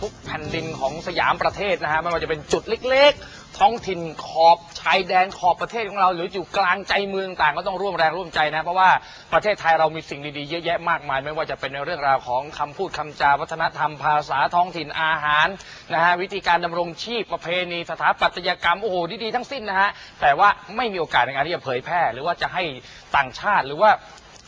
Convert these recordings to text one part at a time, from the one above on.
ทุกแผ่นดินของสยามประเทศนะฮะไม่ว่าจะเป็นจุดเล็กๆ ท้องถิ่นขอบชายแดนขอบประเทศของเรา หรืออยู่กลางใจเมืองต่างก็ต้องร่วมแรงร่วมใจนะ เพราะว่าประเทศไทยเรามีสิ่งดีๆเยอะแยะมากมาย ไม่ว่าจะเป็นในเรื่องราวของคำพูดคำจาวัฒนธรรมภาษาท้องถิ่นอาหารนะฮะวิธีการดำรงชีพประเพณีสถาปัตยกรรมโอ้โหดีๆทั้งสิ้นนะฮะแต่ว่าไม่มีโอกาสในการที่จะเผยแพร่ หรือว่าจะให้ต่างชาติหรือว่า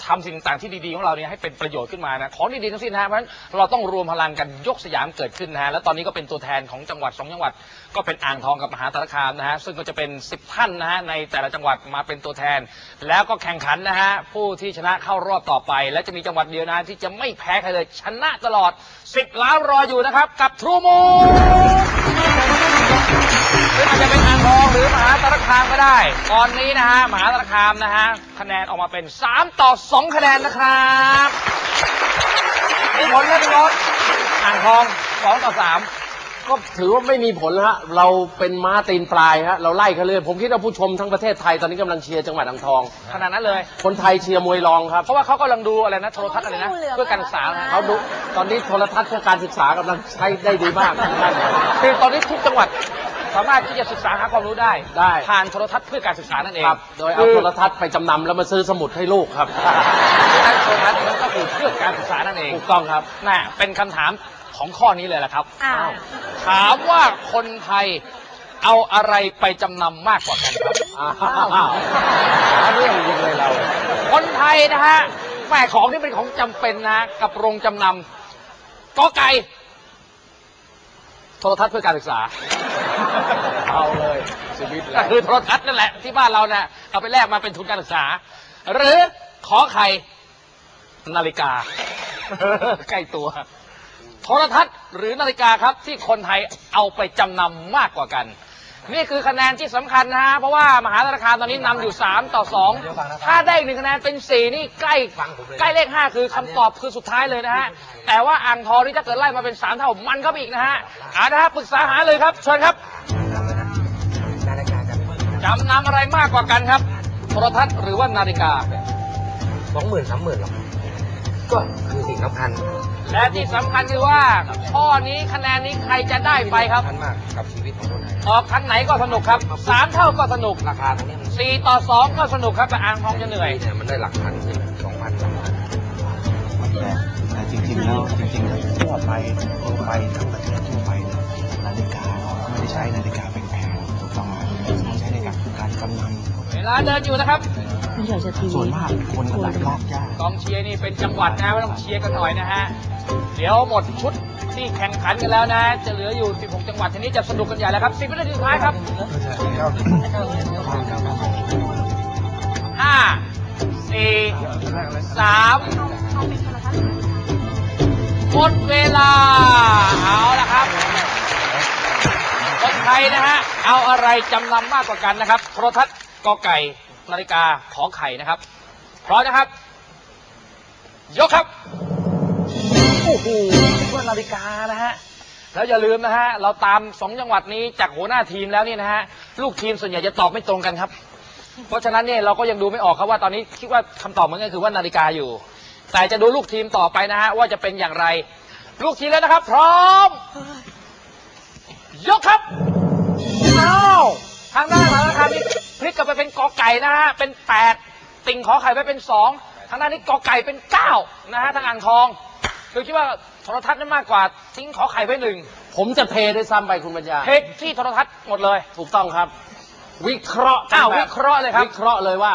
ทำสิ่งต่างๆที่ดีๆของเราเนี่ยให้เป็นประโยชน์ขึ้นมานะของดีๆทั้งสิ้นนะฮะเพราะฉะนั้นเราต้องรวมพลังกันยกสยามเกิดขึ้นนะฮะแล้วตอนนี้ก็เป็นตัวแทนของจังหวัดสองจังหวัด ก็เป็นอ่างทองกับมหาสารคามนะฮะซึ่งก็จะเป็น 10 ท่านนะฮะในแต่ละจังหวัดมาเป็นตัวแทน แล้วก็แข่งขันนะฮะผู้ที่ชนะเข้ารอบต่อไป และจะมีจังหวัดเดียวนะที่จะไม่แพ้ใครเลยชนะตลอด 10 ล้านรออยู่นะครับกับทรูมูห รืออาจจะเป็นอ่างทองหรือมหาสารคามก็ได้ ตอนนี้นะฮะมหาสารคามนะฮะคะแนนออกมาเป็น 3 ต่อ 2 คะแนนนะครับมีผลแล้วพี่รถอ่างทอง 2 ต่อ3ก็ถือว่าไม่มีผลฮะ เราเป็นม้าตีนปลายฮะ เราไล่เขาเลย ผมคิดว่าผู้ชมทั้งประเทศไทยตอนนี้กำลังเชียร์จังหวัดอ่างทองขนาดนั้นเลย คนไทยเชียร์มวยรองครับเพราะว่าเขากำลังดูอะไรนะโทรทัศน์อะไรนะเพื่อการศึกษานะเขาดูตอนนี้โทรทัศน์เพื่อการศึกษากำลังใช้ได้ดีมากท่านคือตอนนี้ทุกจังหวัด สามารถที่จะศึกษาหาความรู้ได้ ได้ ผ่านโทรทัศน์เพื่อการศึกษานั่นเองครับ โดยเอาโทรทัศน์ไปจำนำแล้วมาซื้อสมุดให้ลูกครับการโทรทัศน์นั้นก็คือเพื่อการศึกษานั่นเองถูกต้องครับน่ะเป็นคำถามของข้อนี้เลยแหละครับอ้าวถามว่าคนไทยเอาอะไรไปจำนำมากกว่ากันครับ อ้าวหาเรื่องยังเลยเรา คนไทยนะฮะแม่ของที่เป็นของจำเป็นนะฮะกับโรงจำนำกอไก่ โทรทัศน์เพื่อการศึกษา เอาเลยชีวิตก็แล้วคือโทรทัศน์นั่นแหละที่บ้านเราเนี่ยเอาไปแลกมาเป็นทุนการศึกษา หรือขอไข่นาฬิกา ใกล้ตัว โทรทัศน์หรือนาฬิกาครับที่คนไทยเอาไปจำนำมากกว่ากัน นี่คือคะแนนที่สำคัญนะฮะ เพราะว่ามหาสารคามตอนนี้นำอยู่ 3 ต่อ 2 ถ้าได้หนึ่งคะแนนเป็น 4 นี่ใกล้ใกล้เลข 5 คือคำตอบคือสุดท้ายเลยนะฮะ แต่ว่าอ่างทองนี่ถ้าเกิดไล่มาเป็น 3 เท่ามันเข้าไปอีกนะฮะอ่านะฮะปรึกษาหาเลยครับ เชิญครับ จำนำอะไรมากกว่ากันครับ โทรทัศน์หรือว่านาฬิกา สองหมื่นสามหมื่นหรอก ก็คือสิ่งสำคัญและที่สำคัญคือว่าข้อนี้คะแนนนี้ใครจะได้ไปครับ สำคัญมากกับชีวิตของคนไทยออกทางไหนก็สนุกครับสามเท่าก็สนุกราคาตรงเนี้ยมันสี่ต่อสองก็สนุกครับแต่อ่างทองจะเหนื่อย เนี่ยมันได้หลักพันขึ้นสองพันสามพันแต่แต่จริงๆแล้วจริงๆแล้วทั่วไปทั่วไปทั้งประเทศทั่วไปเนี่ยนาฬิกาไม่ได้ใช้นาฬิกาแพงๆถูกต้องไหมใช้นาฬิกาคือการกำลังเวลาเดินอยู่นะครับ ส่วนมากคนก็หลักลากยากกองเชียร์นี่เป็นจังหวัดนะไม่ต้องเชียร์กันหน่อยนะฮะ เดี๋ยวหมดชุดที่แข่งขันกันแล้วนะ จะเหลืออยู่ 16 จังหวัดทีนี้จะสนุกกันใหญ่แล้วครับ 10วินาทีสุดท้ายครับห้าสี่สามหมดเวลา เอาละครับคนไทยนะฮะ เอาอะไรจำนำมากกว่ากันนะครับ โทรทัศน์กอไก่ นาฬิกาขอไข่นะครับพร้อมนะครับ ยกครับโอ้โหเพื่อนาฬิกานะฮะแล้วอย่าลืมนะฮะเราตามสองจังหวัดนี้จากหัวหน้าทีมแล้วนี่นะฮะลูกทีมส่วนใหญ่จะตอบไม่ตรงกันครับ เพราะฉะนั้นเนี่ยเราก็ยังดูไม่ออกครับว่าตอนนี้คิดว่าคำตอบเหมือนกันคือว่านาฬิกาอยู่ แต่จะดูลูกทีมต่อไปนะฮะว่าจะเป็นอย่างไร ลูกทีมแล้วนะครับ พร้อม ยกครับอ้าวทางด้านมหาสารคามนี่ พลิกกลับไปเป็นกอไก่นะฮะเป็นแปดติ่งขอไข่ไปเป็นสองทางด้านนี้กอไก่เป็นเก้านะฮะทางอ่างทองคือคิดว่าโทรทัศน์นั้นมากกว่าทิ้งขอไข่ไปหนึ่งผมจะเทด้วยซ้ำไปคุณปัญญาเทคที่โทรทัศน์หมดเลย ถูกต้องครับ วิเคราะห์อ้าวแบบวิเคราะห์เลยครับวิเคราะห์เลยว่า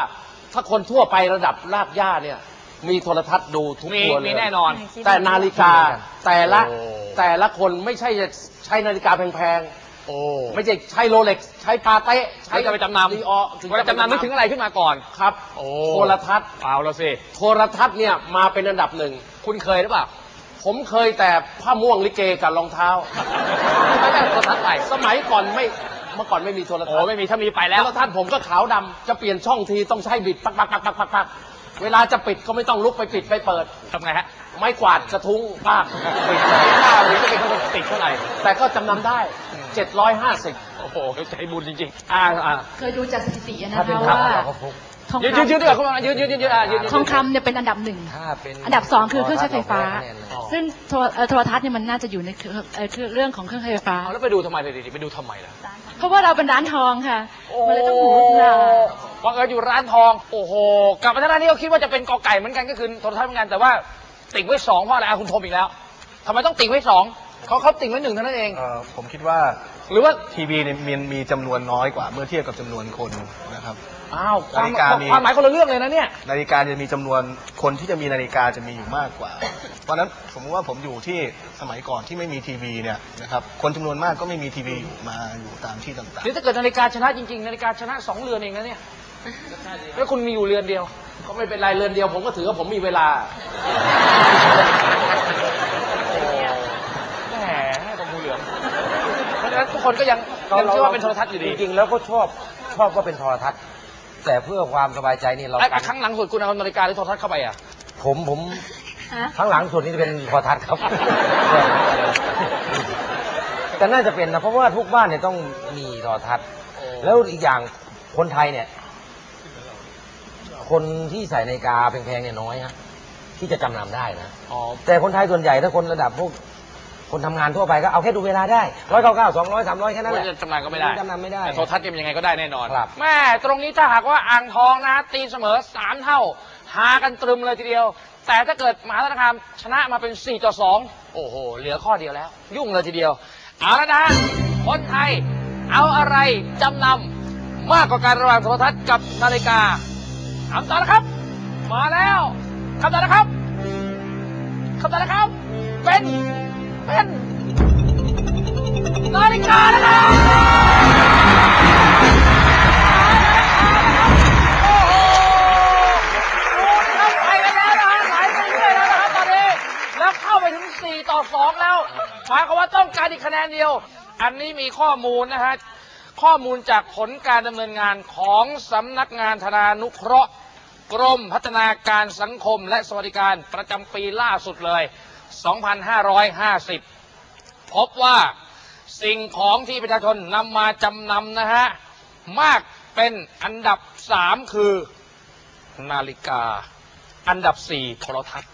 ถ้าคนทั่วไประดับรากหญ้าเนี่ย มีโทรทัศน์ดูทุกมีตัวเลยมีแน่นอน แต่นาฬิกาแต่ละโอ้แต่ละคนไม่ใช่จะใช้นาฬิกาแพง โอ้ๆไม่ใช่ใช้โรเล็กใช้ปาเต้ใช้ใช้จะไปจำนำดีออถึงเวลาจำนำนึกถึงอะไรขึ้นมาก่อนครับโอ้โทรทัศน์เอาแล้วสิโทรทัศน์เนี่ยมาเป็นอันดับหนึ่งคุณเคยหรือเปล่าผมเคยแต่ผ้าม่วงลิเกกับรองเท้าไม่ได้โทรทัศน์ไปสมัยก่อนไม่เมื่อก่อนไม่มีโทรทัศโอ้น์ไม่มีถ้ามีไปแล้แล้ววท่านผมก็ขาวดำจะเปลี่ยนช่องทีต้องใช้บิดปักปักปักปักปักปักเวลาจะปิดก็ไม่ต้องลุกไปปิดไปเปิดทำไงฮะ ไม้กวาดกระทุ้งป้ากปิดเลยหน้าหรือจะเป็นคนติดเท่าไหร่ แต่ก็จำนำได้ 750 โอ้โหใจบุญจริงๆ อ่าอ่าเคยดูจากสถิตินะถ้าเป็นคะพระว่า เราก็พกทองยืนคยืนยืนดีกว่าคุณมายืนยืนยืนยืนอะยืนยืนำทองคำเนี่ยเป็นอันดับหนึ่ง ถ้าเป็นอันดับสองคือเครื่องใช้ไฟฟ้าแน่นอนซึ่งโทรเอ่อโทรทัศน์เนี่ยมันน่าจะอยู่ในเครื่องเอ่อเครื่องเรื่องของเครื่องใช้ไฟฟ้า เอาแล้วไปดูทำไมเลยดิไปดูทำไมล่ะ เพราะว่าเราเป็นร้านทองค่ะ มันเลยต้องหูหนาบังเอิญอยู่ร้านทอง โอ้โห กลับมาท่านนี้ก็คิดว่าจะเป็นกอไก่เหมือนกันก็คือโทรทัศน์เหมือนกันแต่ว่า ติ่งไว้สองเพราะอะไรอะคุณโทมอีกแล้วทำไมต้องติ่งไว้สองเขาเขาติ่งไว้หนึ่งเท่านั้นเอง เอ่อผมคิดว่าหรือว่าทีวีเนี่ยมีมีจำนวนน้อยกว่าเมื่อเทียบกับจำนวนคนนะครับ อ้าวความนาฬิกามี ความหมายคนละเรื่องเลยนะเนี่ย นาฬิกาจะมีจำนวนคนที่จะมีนาฬิกาจะมีอยู่มากกว่า เพราะฉะนั้นสมมติว่าผมอยู่ที่สมัยก่อนที่ไม่มีทีวีเนี่ยนะครับคนจำนวนมากก็ไม่มีทีวีอยู่มาอยู่ตามที่ต่างหรือถ้าเกิดนาฬิกาชนะจริงๆ นาฬิกาชนะสองเรือนเองนะเนี่ยแล้วคุณมีอยู่เรือนเดียว ก็ไม่เป็นไรเรือนเดียว ผมก็ถือว่าผมมีเวลาแหมตรงงูเหลือมเพราะฉะนั้นทุกคนก็ยังยังเชื่อว่าเป็นโทรทัศน์อยู่ดีจริงๆแล้วก็ชอบชอบก็เป็นโทรทัศน์ แต่เพื่อความสบายใจนี่เราไอ้ไอ้ครั้งหลังสุดคุณเอานาฬิกาหรือโทรทัศน์เข้าไปอะ ผมผมฮะข้างหลังสุดนี่จะเป็นโทรทัศน์ครับ แต่น่าจะเป็นนะเพราะว่าทุกบ้านเนี่ยต้องมีโทรทัศน์ แล้วอีกอย่างคนไทยเนี่ย คนที่ใส่นาฬิกาแพงๆเนี่ยน้อยฮะที่จะจำนำได้นะอ๋อ แต่คนไทยส่วนใหญ่ถ้าคนระดับพวกคนทำงานทั่วไปก็เอาแค่ดูเวลาได้ร้อยเก้าเก้าสองร้อยสามร้อยแค่นั้นแหว่าละจะจำหน่ายก็ไม่ได้จำนำไม่ได้แต่โทรทัศน์ยังไงก็ได้แน่นอนครับ แม่ตรงนี้ถ้าหากว่าอ่างทองนะตีเสมอสามเท่า หากันตรึมเลยทีเดียว แต่ถ้าเกิดมหาสารคามชนะมาเป็น 4 ต่อ 2 โอ้โห เหลือข้อเดียวแล้ว ยุ่งเลยทีเดียว เอาแล้วนะฮะคนไทยเอาอะไรจำนำมากกว่าการระหว่างโทรทัศน์กับนาฬิกา คำตอบนะครับ มาแล้วคำตอบนะครับคำตอบนะครับ เป็น เป็นนาฬิกานะครับโอ้โหดูนะครับไปกันแล้วนะฮะไหลไปเรื่อยแล้วนะครับตอนนี้ แล้วเข้าไปถึง 4 ต่อ 2 แล้วหมายความว่าต้องการอีกคะแนนเดียว อันนี้มีข้อมูลนะฮะ ข้อมูลจากผลการดำเนินงานของสำนักงานธนานุเคราะห์ กรมพัฒนาการสังคมและสวัสดิการประจำปีล่าสุดเลย 2550 พบว่าสิ่งของที่ประชาชนนำมาจำนำนะฮะ มากเป็นอันดับสามคือนาฬิกา อันดับสี่โทรทัศน์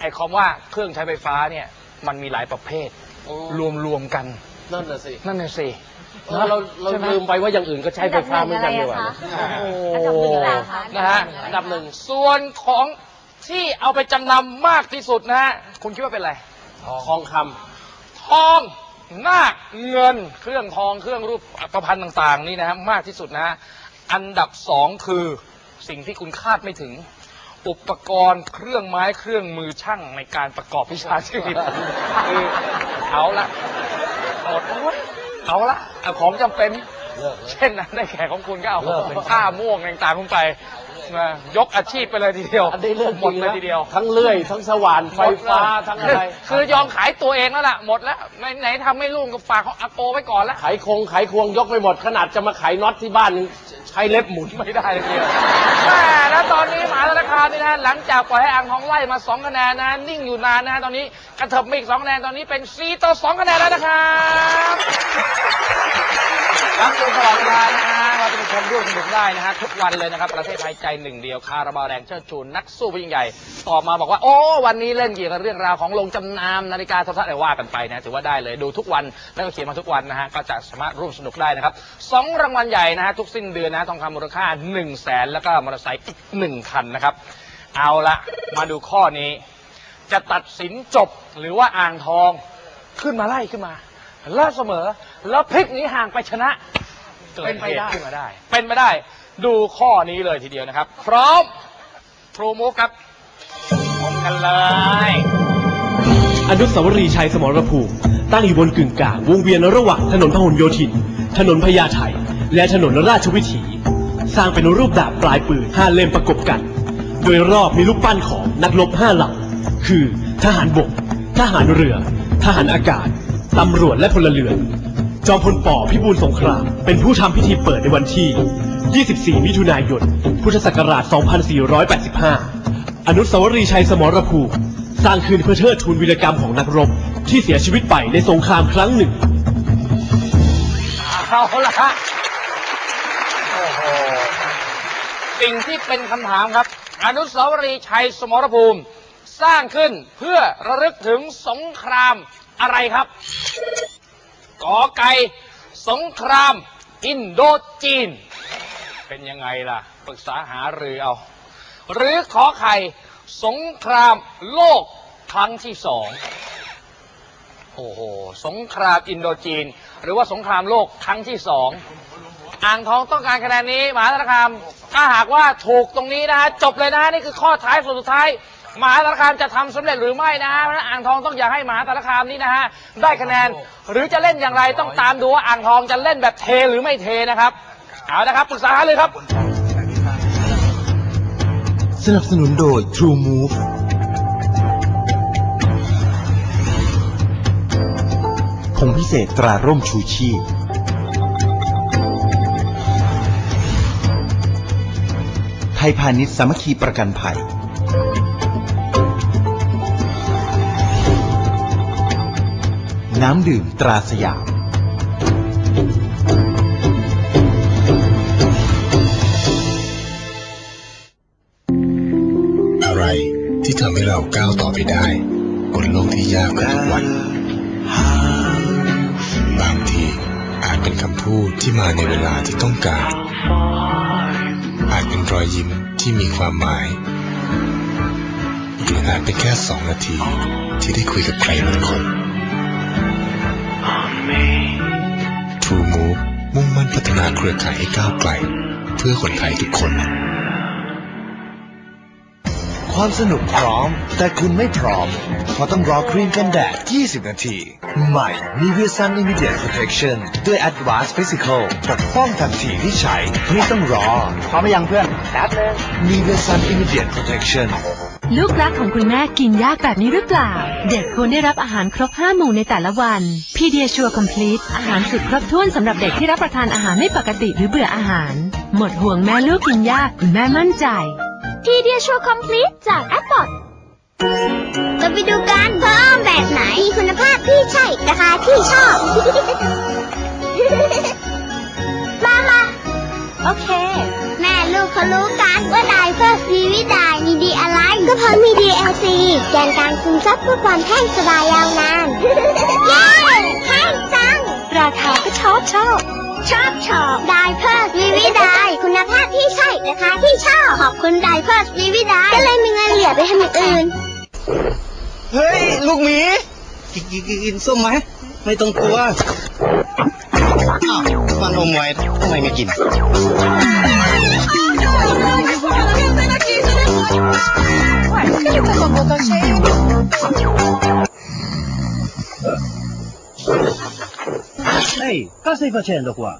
ไอ้คำว่าเครื่องใช้ไฟฟ้าเนี่ย มันมีหลายประเภท รวมๆกัน นั่นน่ะสินั่นน่ะสิเราเราเราใช่ไหมลืมไปว่าอย่างอื่นก็ใช้ไฟฟ้าเหมือนกันดีกว่านะโอ้อันดับหนึ่งอะไรคะ นะฮะอันดับหนึ่งส่วนของที่เอาไปจำนำมากที่สุดนะฮะคุณคิดว่าเป็นอะไร ทองคทองนาคเงิน เครื่องทองเครื่องรูปประพันธ์ต่างๆ นี่นะฮะมากที่สุดนะฮะอันดับสองคือสิ่งที่คุณคาดไม่ถึง อุปกรณ์เครื่องไม้เครื่องมือช่างในการประกอบวิชาชีพคือเอาละ หมดแล้วเว้ยเอาละเอาของจำเป็น เลิกเลย เช่นนะได้แขกของคุณก็เอาเลิกเป็น ผ้าม่วงต่างๆคุณไป มายกอาชีพไปเลยทีเดียวำอันนี้เรื่องหมจดริงเลยนะทีเดียว ทั้งเลื่อย ทั้งสว่านไฟฟ้าทั้งอะไรคือยอมขายตัวเองแล้วล่ะ หมดแล้วไหนไหนทำไม่รุ่งก็ฝากของอาโกไว้ก่อนแล้วไขคงไขควงยกไปหมดขนาดจะมาไขน็อตที่บ้านยังใช้เล็บหมุนไม่ไม่ได้เลยทีเดียวแม่แล้วตอนนี้มหาธนาคารนี่นะหลังจากปล่อยให้อ่างทองไล่มาสองคะแนนนะนิ่งอยู่นานนะฮะตอนนี้กระเถิบมาอีกสองคะแนนตอนนี้เป็นสี่ต่อสองคะแนนแล้วนะครับรับชมตลอดเวลานะฮะ เราจะไปชมร่วมสนุกได้นะฮะทุกวันเลยนะครับประเทศไทยใจหนึ่งเดียวคาราบาวแดงเชิดชูนักสู้ผู้ยิ่งใหญ่ตอบมาบอกว่า โอ้วันนี้เล่นเกี่ยวกับเรื่องราวของโรงจำนำนาฬิกาโทรทัศน์อะไรว่ากันไปนะถือว่าได้เลยดูทุกวันแล้วก็เขียนมาทุกวันนะฮะก็จะสามารถร่วมสนุกได้นะครับสองรางวัลใหญ่นะฮะทุกสิ้นเดือนนะทองคำมูลค่า1นึ่งแสนแล้วก็มอเตอร์ไซค์อีกหนึ่งคันนะครับเอาละมาดูข้อนี้ จะตัดสินจบหรือว่าอ่างทองขึ้นมาไล่ขึ้นมา แล้วเสมอแล้วพลิกนี้ห่างไปชนะ เป็นไปได้ขึ้นมาได้ เป็นไปได้ ดูข้อนี้เลยทีเดียวนะครับ พร้อมทรูมูฟครับชมกันเลย อนุสาวรีย์ชัยสมรภูมิ ตั้งอยู่บนกึ่งกลางวงเวียนระหว่างถนนพหลโยธิน ถนนพญาไทและถนนราชวิถี สร้างเป็นรูปดาบปลายปืนห้าเล่มประกบกัน โดยรอบมีรูปปั้นของนักรบห้าเหล่าคือ ทหารบก ทหารเรือ ทหารอากาศ ตำรวจและพลเรือน จอมพลปอพิบูลสงคราม เป็นผู้ทำพิธีเปิดในวันที่ 24 มิถุนายน พุทธศักราช 2485 อนุสาวรีย์ชัยสมรภูมิสร้างขึ้นเพื่อเทิดทูนวีรกรรมของนักรบ ที่เสียชีวิตไปในสงครามครั้งหนึ่ง เอาละฮะโอ้โหสิ่งที่เป็นคำถามครับ อนุสาวรีย์ชัยสมรภูมิ สร้างขึ้นเพื่อระลึกถึงสงครามอะไรครับ กอไก่ สงคราม อินโดจีน เป็นยังไงล่ะ ปรึกษาหารือเอา หรือขอไข่ สงครามโลกครั้งที่สอง โอ้โห สงครามอินโดจีน หรือว่าสงครามโลกครั้งที่สอง อ่างทองต้องการคะแนนนี้มหาสารคาม ถ้าหากว่าถูกตรงนี้นะฮะจบเลยนะฮะนี่คือข้อท้ายสุดท้าย มหาสารคามจะทำสำเร็จหรือไม่นะฮะเพราะฉะนั้นอ่างทองต้องอยากให้มหาสารคามนี้นะฮะได้คะแนนหรือจะเล่นอย่างไรต้องตามดูว่าอ่างทองจะเล่นแบบเทหรือไม่เทนะครับเอาละครับปรึกษาหาเลยครับ สนับสนุนโดย True Move ผงพิเศษตราร่มชูชีพ ไทยพาณิชย์สามัคคีประกันภัย น้ำดื่มตราสยาม อะไรที่ทำให้เราก้าวต่อไปได้ บนโลกที่ยากกว่าทุกวัน บางทีอาจเป็นคำพูดที่มาในเวลาที่ต้องการ อาจเป็นรอยยิ้มที่มีความหมายหรืออาจเป็นแค่สองนาทีที่ได้คุยกับใครบางคน งพัฒนาเครือข่ายให้ก้าวไกล เพื่อคนไทยทุกคน ความสนุกพร้อม แต่คุณไม่พร้อม เพราะต้องรอครีมกันแดด 20 นาที ใหม่ Nivea Sun Immediate Protection ด้วย Advanced Physical ปกป้องทันทีที่ใช้ไม่ต้องรอพร้อมยังเพื่อนแป๊บนึง Nivea Sun Immediate Protection ลูกรักของคุณแม่กินยากแบบนี้หรือเปล่า เด็กควรได้รับอาหารครบ5หมู่ในแต่ละวันพีเดียชัวคอมพลีทอาหารสุดครบถ้วนสำหรับเด็กที่รับประทานอาหารไม่ปกติหรือเบื่ออาหาร หมดห่วงแม่ลูกกินยากคุณแม่มั่นใจทีเดียชัวคอมพลีทจากแอปพอร์เราไปดูกันเพิ่มแบบไหนมีคุณภาพที่ใช่ราคาที่ชอบ มามาโอเค แม่ลูกเขารู้กันว่าไดเฟอร์ซีวิดายมีดีอะไร ก็เพราะมี DLC แกนกลางคุมทรัพย์เพื่อความแห้งสบายยาวนาน เย้แห้งจัง ราคาก็ชอบชอบ ชอบชอบไดเพิร์สวีวิดายคุณภาพที่ใช่ราคาที่ชอบ ขอบคุณไดเพิร์สวีวิดายก็เลยมีเงินเหลือไปทำอย่างอื่น เฮ้ย ลูกหมี กินกินกินกินส้มไหม ไม่ต้องกลัว อ้าวมันอมไว้ทำไมไม่กินเฮ้ยก็สิเปอร์เซ็นต์หรอกว่า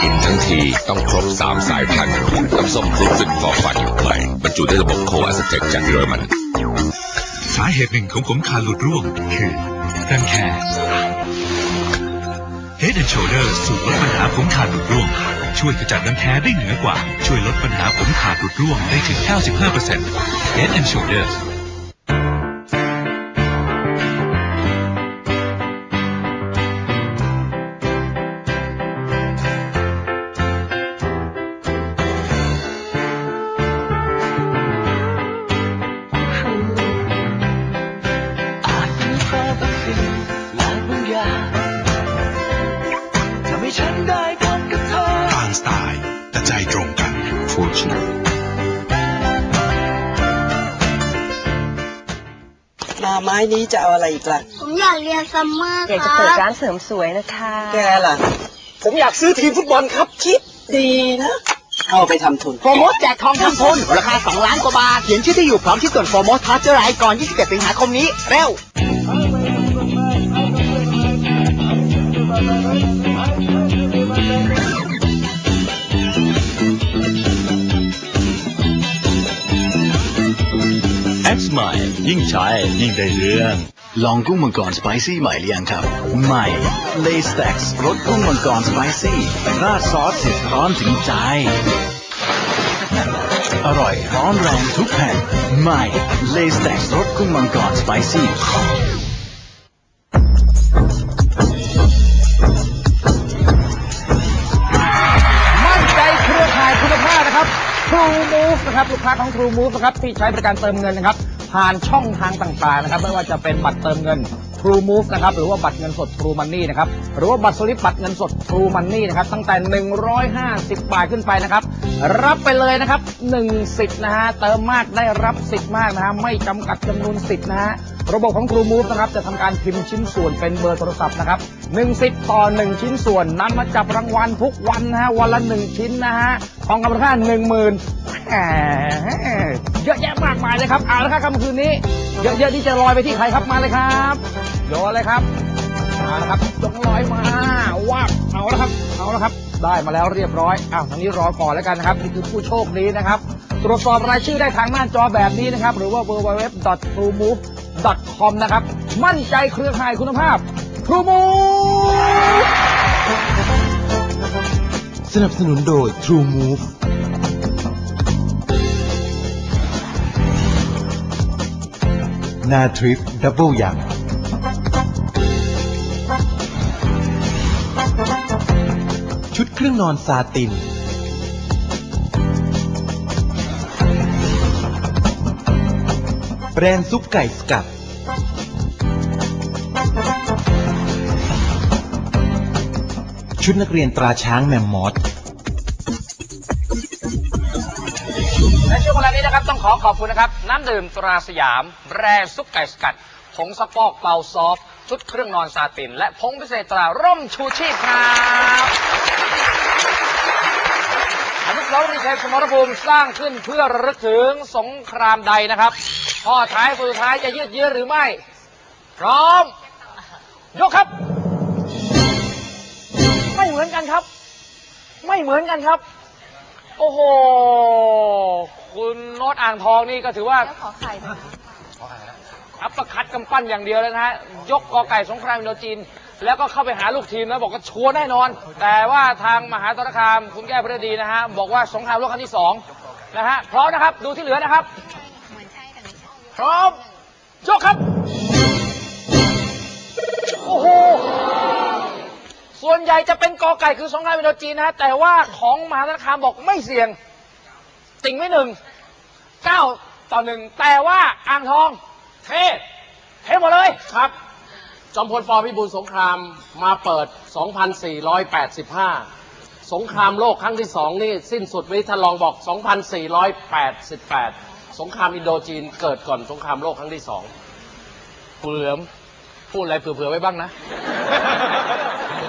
กินทั้งทีต้องครบ 3 สายพันธุ์น้ำส้มฟรุตฟินฟอร์ฟันใหม่บรรจุด้วยระบบโคอาสเทคจากเยอรมัน สาเหตุหนึ่งของผมขาหลุดร่วงคือรังแค Head and Shoulders สูตรลดปัญหาผมขาดหลุดร่วง ช่วยขจัดน้ำแท้ได้เหนือกว่า ช่วยลดปัญหาผมขาดหลุดร่วงได้ถึง 95% Head and Shoulders าไม้นี้จะเอาอะไรอีกล่ะ ผมอยากเรียนซัมเมอร์อยากคจะรัเปิดบร้านเสริมสวยนะคะแกล่ะ ผมอยากซื้อทีมฟุตบอลครับ คิดดีนะ เอาไปทำทุนโฟร์โมสแจกทองทำทุนราคา 2 ล้านกว่าบาทเขียนชื่อที่อยู่พร้อมที่ส่วนโฟร์โมสพาร์เจอร์ไรก่อน 27 สิงหาคมนี้ เร็ว X ใหม่ ยิ่งใช้ยิ่งได้เรื่อง ลองกุ้งมังกรสไปซี่ใหม่หรือยังครับ ใหม่เลสแต็กรสกุ้งมังกรสไปซี่ราดซอสเผ็ดร้อนถึงใจ อร่อยร้อนแรงทุกแผ่นใหม่เลสแต็กรสกุ้งมังกรสไปซี่มั่นใจเครือข่ายคุณภาพนะครับ True Move นะครับลูกค้าของ True Move นะครับที่ใช้บริการเติมเงินนะครับ ผ่านช่องทางต่างๆนะครับ ไม่ว่าจะเป็นบัตรเติมเงิน True Move นะครับหรือว่าบัตรเงินสด True Money นะครับหรือว่าบัตรสลิปบัตรเงินสด True Money นะครับตั้งแต่ 150 บาทขึ้นไปนะครับรับไปเลยนะครับ1สิทธิ์นะฮะเติมมากได้รับสิทธิ์มากนะฮะไม่จำกัดจำนวนสิทธิ์นะฮะระบบของ True Move นะครับจะทำการพิมพ์ชิ้นส่วนเป็นเบอร์โทรศัพท์นะครับ1สิทธิ์ต่อ 1 ชิ้นส่วนนำมาจับรางวัลทุกวันนะฮะวันละ 1 ชิ้นนะฮะทองคำมูลค่า1 0,000แหม เยอะแยะมากมายเลยครับเอาละครับค่ำคืนนี้ เยอะๆที่จะลอยไปที่ใครครับมาเลยครับโยนเลยครับเอาละครับยกลอยมาว้าเอาละครับเอาละครับ ได้มาแล้วเรียบร้อยอ้าวทางนี้รอก่อนแล้วกันนะครับนี่คือผู้โชคดีนะครับ ตรวจสอบรายชื่อได้ทางหน้าจอแบบนี้นะครับ หรือว่า www.truemove.com นะครับ มั่นใจเครือข่ายคุณภาพ True Move สนับสนุนโดย True Move นาทริปดับเบิลยังชุดเครื่องนอนซาติน แบรนด์ซุปไก่สกัด ชุดนักเรียนตราช้างแมมมอส นี้นะครับต้องขอขอบคุณนะครับ น้ำดื่มตราสยาม แบรนด์ซุปไก่สกัด ผงซักฟอกเบาซอฟต์ชุดเครื่องนอนซาติน และผงพิเศษตราร่มชูชีพครับอนุสาวรีย์ชัยสมรภูมิสร้างขึ้นเพื่อระลึกถึงสงครามใดนะครับข้อท้ายสุดท้ายจะยืดเยื้อหรือไม่ พร้อม ยกครับ ไม่เหมือนกันครับ ไม่เหมือนกันครับ โอ้โห คุณโน้ตอ่างทองนี่ก็ถือว่าขอไข่นะอัปเปอร์คัดกำปั้นอย่างเดียวเลยนะฮะ ยกกอไก่สงครามอินโดจีน แล้วก็เข้าไปหาลูกทีมแล้วบอกว่าชัวร์แน่นอน แต่ว่าทางมหาสารคามคุณแก้วพระดีนะฮะ บอกว่าสงครามโลกครั้งที่สองนะฮะ พร้อมนะครับ ดูที่เหลือนะครับพร้อม ยกครับ โอ้โห ส่วนใหญ่จะเป็นกอไก่คือสงครามอินโดจีนนะฮะแต่ว่าของมหาสารคามบอกไม่เสี่ยง ติ่งไม่หนึ่งเก้าต่อหนึ่งแต่ว่าอ่างทอง เทเทหมดเลยครับ จอมพลปพิบูลสงครามมาเปิด 2485 สงครามโลกครั้งที่สองนี่สิ้นสุดไว้ท่านรองบอก 2488 สงครามอินโดจีนเกิดก่อนสงครามโลกครั้งที่สองเผื่อมพูดอะไรเผื่อๆไว้บ้างนะ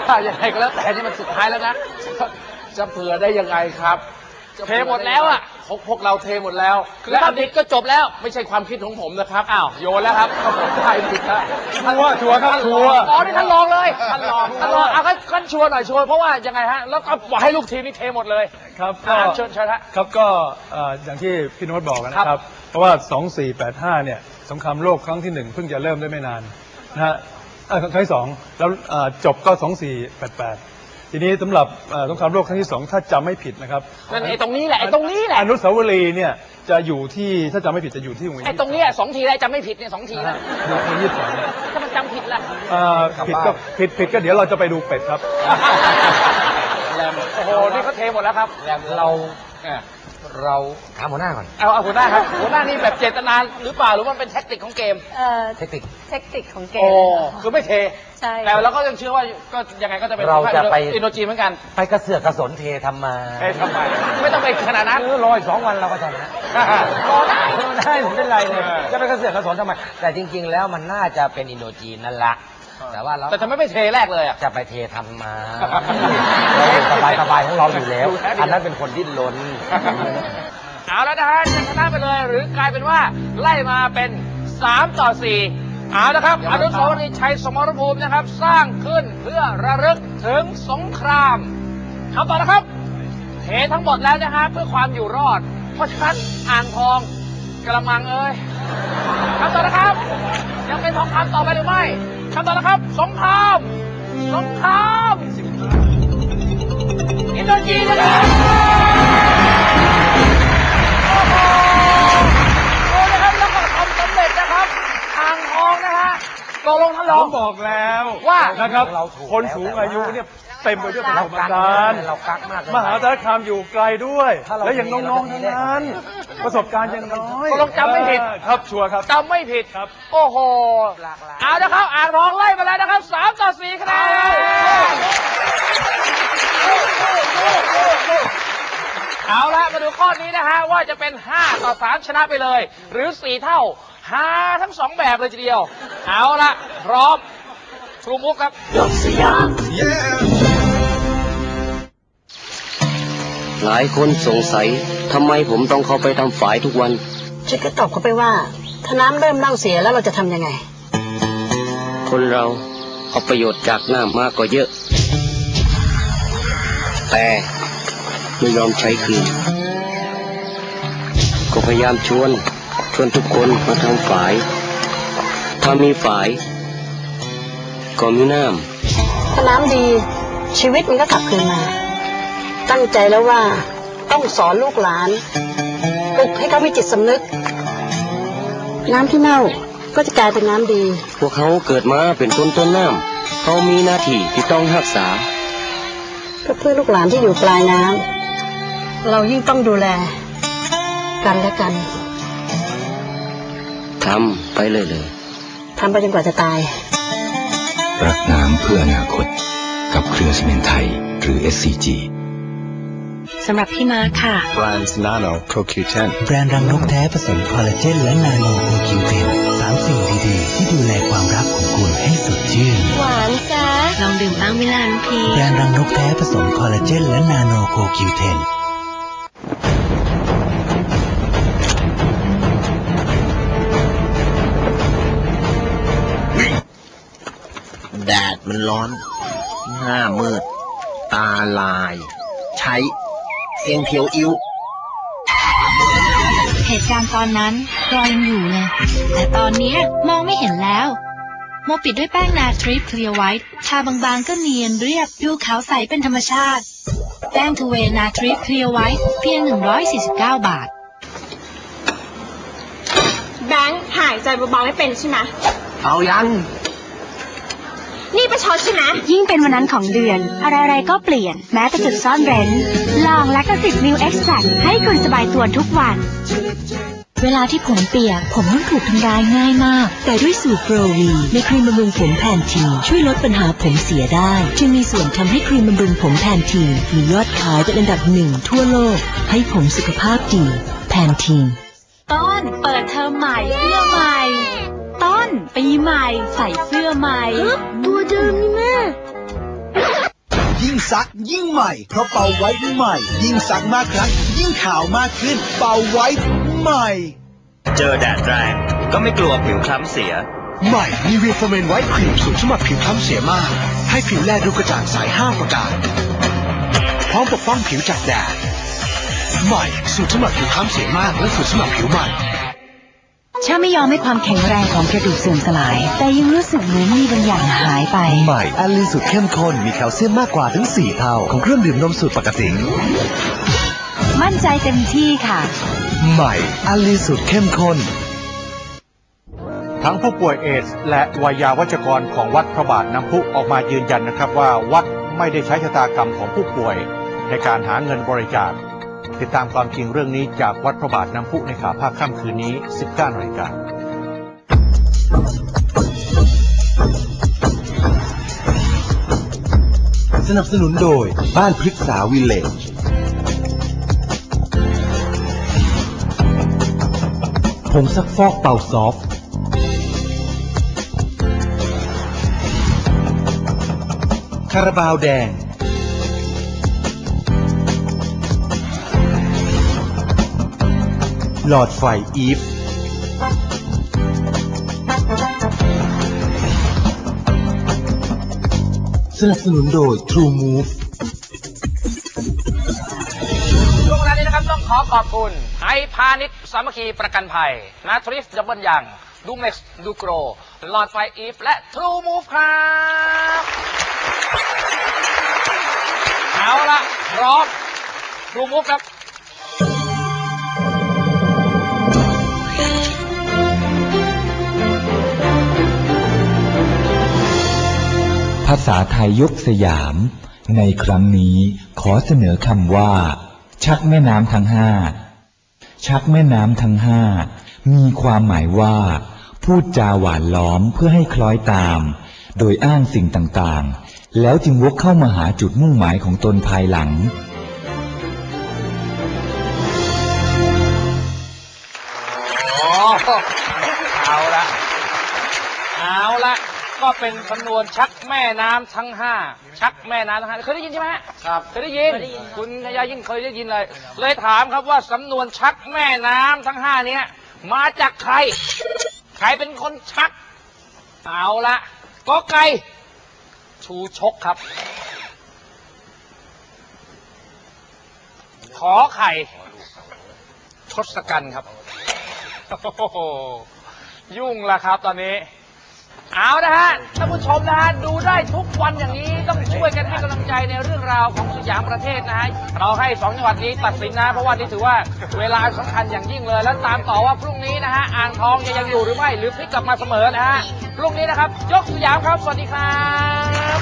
ถ้ายังไงก็แล้วแต่นี่มันสุดท้ายแล้วนะจะเผื่อได้ยังไงครับจะเทหมดแล้วอะ พวกพวกเราเทหมดแล้วคือถ้าผิดก็จบแล้ว ไม่ใช่ความคิดของผมนะครับอ้าว โยนแล้วครับก็ผมได้ผิดแล้วชัวร์ชัวร์ครับชัวร์ อ๋อนี่ท่านรองเลยท่านรองท่านรองเอาก็ขั้นชวนหน่อยชวนเพราะว่ายังไงฮะ แล้วก็บอกให้ลูกทีมนี่เทหมดเลยครับก็อ่าเชิญเชิญฮะ ครับก็เอ่ออย่างที่พี่โน้ตบอกนะคครัรับ บ เพราะว่า 2485 เนี่ยสงครามโลกครั้งที่หนึ่งเพิ่งจะเริ่มได้ไม่นานนะฮะ เอ่อครั้งที่สองแล้วเอ่อจบก็2488ทีนี้สำหรับเอ่อสงครามโลกครั้งที่สองถ้าจำไม่ผิดนะครับนั่นไอ้ตรงนี้แหละไอ้ตรงนี้แหละอนุสาวรีย์เนี่ยจะอยู่ที่ถ้าจำไม่ผิดจะอยู่ที่วงเวียนไอ้ตรงเนี้ยสองทีได้จำไม่ผิดเนี่ยสองทีนะนะฮะอยู่วงเวียนยี่สิบสองเนี่ย ถ้ามันจำผิดล่ะ เอ่อผิดก็ผิดผิดก็เดี๋ยวเราจะไปดูเป็ดครับแรมโอ้โห นี่เขาเทหมดแล้วครับแล้วเรา เออเราถามหัวหน้าก่อน เอาเอาหัวหน้าครับหัวหน้านี่แบบเจตนาหรือเปล่าหรือมันเป็นแท็กติกของเกมเอ่อเทคนิค เทคนิคของเกโอ้มคือไม่เทใช่ แต่เราก็ยังเชื่อว่าก็ยังไงก็จะเป็นเราจะไป อินโดจีนเหมือนกันไปกระเสือกกระสนเททำมาเททำไมไม่ต้องไปขนาดนั้นคือรออีกสองวันเราก็ชนะรอได้รอได้ไม่เป็นไรเลย เออ จะไปกระเสือกกระสนทำไม แต่จริง ๆ แล้วมันน่าจะเป็นอินโดจีนนั่นแหละ แต่ว่าเราแต่ทำไมไม่เทแรกเลยอะ จะไปเททำมาเราอยู่สบายสบายๆของเราอยู่แล้ว อันนั้นเป็นคนดิ้นรนเอาแล้วนะฮะจะชนะไปเลย หรือกลายเป็นว่าไล่มาเป็น 3 ต่อ 4 เอาละครับ อนุสาวรีย์ชัยสมรภูมินะครับ สร้างขึ้นเพื่อระลึกถึงสงครามคำตอบนะครับ เททั้งหมดแล้วนะฮะเพื่อความอยู่รอด เพราะฉะนั้นอ่างทองกระมังเอ้ยคำตอบนะครับ ยังเป็นทองคำต่อไปหรือไม่ คำตอบนะครับ สงคราม สงคราม อินโดจีนนะครับโอ้นะครับแล้วก็ทำสำเร็จนะครับทางทองนะฮะตกลงท่านรผอง มบอกแล้วว่านะครับคนสูงอายุเนี่ย เต็มไปด้วยประสบกักการณ์เรากักมากเลยมหาสารคามอยู่ไกลด้วยถ้าเราและยังมีน้องๆเราทั้งจะมีนั้นได้ประสบการณ์ยังน้อยตกลงจำไม่ผิดเออครับชัวร์ครับจำไม่ผิดครับ โอ้โหเอาละครับอ่างทองไล่มาแล้วนะครับสามต่อสี่คะแนนเอาละมาดูข้อนี้นะฮะว่าจะเป็น 5 ต่อ 3 ชนะไปเลย หรือ 4 เท่าหาทั้งสองแบบเลยทีเดียว เอาละพร้อมครูมุกครับ หลายคนสงสัยทำไมผมต้องเข้าไปทำฝายทุกวัน ฉันก็ตอบเขาไปว่า ถ้าน้ำเริ่มเน่าเสียแล้วเราจะทำยังไง คนเราเอาประโยชน์จากน้ำมากก็เยอะ แต่ไม่ยอมใช้คืน ก็พยายามชวน ชวนทุกคนมาทำฝาย ถ้ามีฝาย ก็มีน้ถ้าน้ำดีชีวิตมันก็กลับคืนมา ตั้งใจแล้วว่าต้องสอนลูกหลานปลุกให้เขามีจิตสำนึก น้ำที่เน่าก็จะกลายเป็นน้ำดีำพวกเขาเกิดมาเป็นคนต้นน้ำเขามีหน้าที่ที่ต้องรักษาก็เพื่อลูกหลานที่อยู่ปลายน้ำเรายิ่งต้องดูแล กันและกันทำไปเลยเลยทำไปจนกว่าจะตาย รักน้ำเพื่ออนาคต กับเครือซีเมนต์ไทย หรือ SCG สำหรับพี่มาค่ะ Brands Nano CoQ10 แบรนด์รังนกแท้ผสมคอลลาเจนและนาโนโอคิวเทนสามสิ่งดีๆ ที่ดูแลความรักของคุณให้สดชื่น หวานจ้าลองดื่มบ้างเวลาน้องพีแบรนด์รังนกแท้ผสมคอลลาเจนและนาโนโคคิวเทนแดดมันร้อน หน้ามืด ตาลาย ใช้ เสียงเพียวอิ้วเหตุการณ์ตอนนั้นรอยยังอยู่เลยแต่ตอนเนี้ยมองไม่เห็นแล้ว โมปิดด้วยแป้งนาทริปเคลียร์ไวท์ทาบางๆก็เนียนเรียบดูขาวใสเป็นธรรมชาติ แป้งทูเวนาทริปเคลียร์ไวท์เพียง 149 บาท แบงค์หายใจเบาๆไม่เป็นใช่ไหมเอายัง นี่ประชดใช่ไหมยิ่งเป็นวันนั้นของเดือน อะไรๆก็เปลี่ยนแม้แต่จุดซ่อนเร้น ลองและก็สิบมิลเอ็กซ์แให้คุณสบายตัวทุกวัน เวลาที่ผมเปียก ผมต้องถูกทำร้ายง่ายมาก แต่ด้วยสูตรโปรวีในครีมบำรุงผมแพนทีนช่วยลดปัญหาผมเสียได้ จึงมีส่วนทำให้ครีมบำรุงผมแพนทีนมียอดขายเป็นอันดับหนึ่งทั่วโลก ให้ผมสุขภาพดีแพนทีนต้นเปิดเทอมใหม่เสื้อใหม่ ต้น ปีใหม่ ใส่เสื้อใหม่ ตัวเดิมนี่แม่ยิ่งซักยิ่งใหม่ เพราะเป่าไว้ใหม่ ยิ่งซักมากครั้งยิ่งขาวมากขึ้น เป่าไว้ใหม่ เจอแดดแรงก็ไม่กลัวผิวคล้ำเสีย ใหม่มีเวียฟอร์เมนไวท์ครีมสูตรสำหรับผิวคล้ำเสียมาก ให้ผิวแลดูกระจ่างใสห้าประการพร้อมปกป้องผิวจากแดดใหม่สูตรสำหรับผิวคล้ำเสียมากและสูตรสำหรับผิวใหม่ ฉันไม่ยอมให้ความแข็งแรงของกระดูกเสื่อมสลาย แต่ยังรู้สึกเหมือนมีบางอย่างหายไป ใหม่แอลลีนสูตรเข้มข้นมีแคลเซียมมากกว่าถึง 4 เท่า ของเครื่องดื่มนมสูตรปกติ มั่นใจเต็มที่ค่ะ ใหม่แอลลีนสูตรเข้มข้น ทั้งผู้ป่วยเอดส์และวายาวัจกรของวัดพระบาทน้ำพุออกมายืนยันนะครับว่าวัดไม่ได้ใช้ชะตากรรมของผู้ป่วย ในการหาเงินบริจาค ติดตามความจริงเรื่องนี้จากวัดพระบาทน้ำพุในข่าวภาคค่ำคืนนี้ 19นาฬิกาสนับสนุนโดยบ้านพฤกษาวิลเลจผงซักฟอกเป่าซอฟคาราบาวแดง หลอดไฟอีฟสนับสนุนโดย True Move ช่วงเวลานี้นะครับต้องขอขอบคุณไทยพาณิชย์สามัคคีประกันภัยนาทริฟดับเบิลยังดูเม็กซ์ดูโกรหลอดไฟอีฟและทรูมูฟครับเอาละพร้อมทรูมูฟครับาษาไทยยกสยาม ในครั้งนี้ขอเสนอคำว่า ชักแม่น้ำทั้งห้า ชักแม่น้ำทั้งห้า มีความหมายว่า พูดจาหวานล้อมเพื่อให้คล้อยตาม โดยอ้างสิ่งต่างๆ แล้วจึงวกเข้ามาหาจุดมุ่งหมายของตนภายหลัง อ๋อเอาละเอาละ ก็เป็นสำนวนชักแม่น้ำทั้งห้าชักแม่น้ำทั้งห้าเคยได้ยินใช่ไหมฮะครับเคยได้ยิน คุณนายายิ่งเคยได้ยินเลย เลยถามครับว่าสำนวนชักแม่น้ำทั้งห้าเนี้ยมาจากใคร ใครเป็นคนชัก เอาละก็ไก่ชูชกครับ ขอไข่ทศกัณฐ์ครับ โอ้โหยุ่งละครับตอนนี้ เอานะฮะท่านผู้ชมนะฮะดูได้ทุกวันอย่างนี้ต้องช่วยกันให้กำลังใจในเรื่องราวของสยามประเทศนะฮะเราให้สองจังหวัดนี้ตัดสินนะ เพราะว่านี่ถือว่าเวลาสำคัญอย่างยิ่งเลย แล้วตามต่อว่าพรุ่งนี้นะฮะอ่างทองจะยังอยู่หรือไม่หรือพลิกกลับมาเสมอนะฮะพรุ่งนี้นะครับ ยกสยามครับสวัสดีครับ